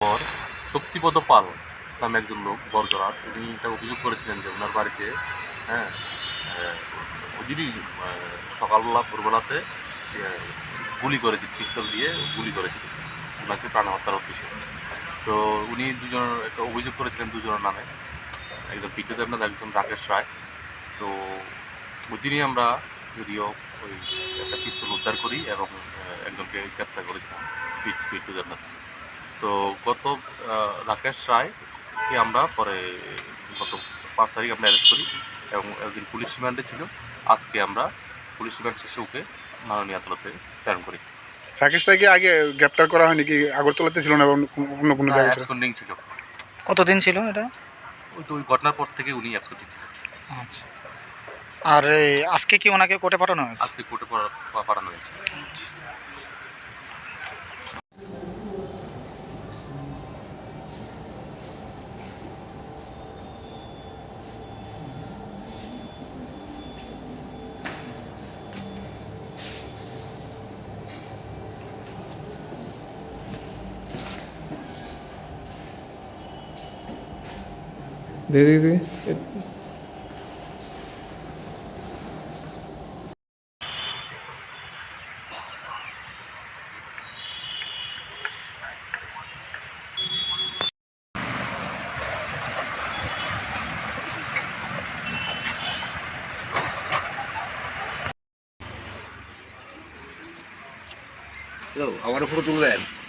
পর শক্তিপদ পাল নামে একজন লোক বরজরাত উনি এটা অভিযোগ করেছিলেন যে ওনার বাড়িতে হ্যাঁ আহ, সকালবেলা ভোরবেলাতে গুলি করেছে পিস্তল দিয়ে গুলি করেছিল ওনাকে প্রাণ হত্যার উদ্দেশ্যে। তো উনি দুজন একটা অভিযোগ করেছিলেন দুজনের নামে। একজন পিকু দেবনাথ একজন রাকেশ রায়। তো ওই দিনই আমরা যদিও ওই একটা পিস্তল উদ্ধার করি এবং একজনকে গ্রেপ্তার করেছিলাম পি- পিন্টু দেবনাথ তো গত রাকেশ রায়কে আমরা পরে গত পাঁচ তারিখ আমরা অ্যারেস্ট করি এবং একদিন পুলিশ রিমান্ডে ছিল। আজকে আমরা পুলিশ রিমান্ড শেষে ওকে মাননীয় আদালতে প্রেরণ করি। রাকেশ রায়কে আগে গ্রেপ্তার করা হয়নি কি আগরতলাতে ছিল না এবং অন্য কোনো জায়গায় ছিল? কতদিন ছিল এটা? ওই তো ওই ঘটনার পর থেকে উনি অ্যাবসকন্ডিং ছিল আচ্ছা। আর আজকে কি ওনাকে কোর্টে পাঠানো হয়েছে? আজকে কোর্টে পাঠানো হয়েছে। দে দে দে আমার ফটো তুলে দেন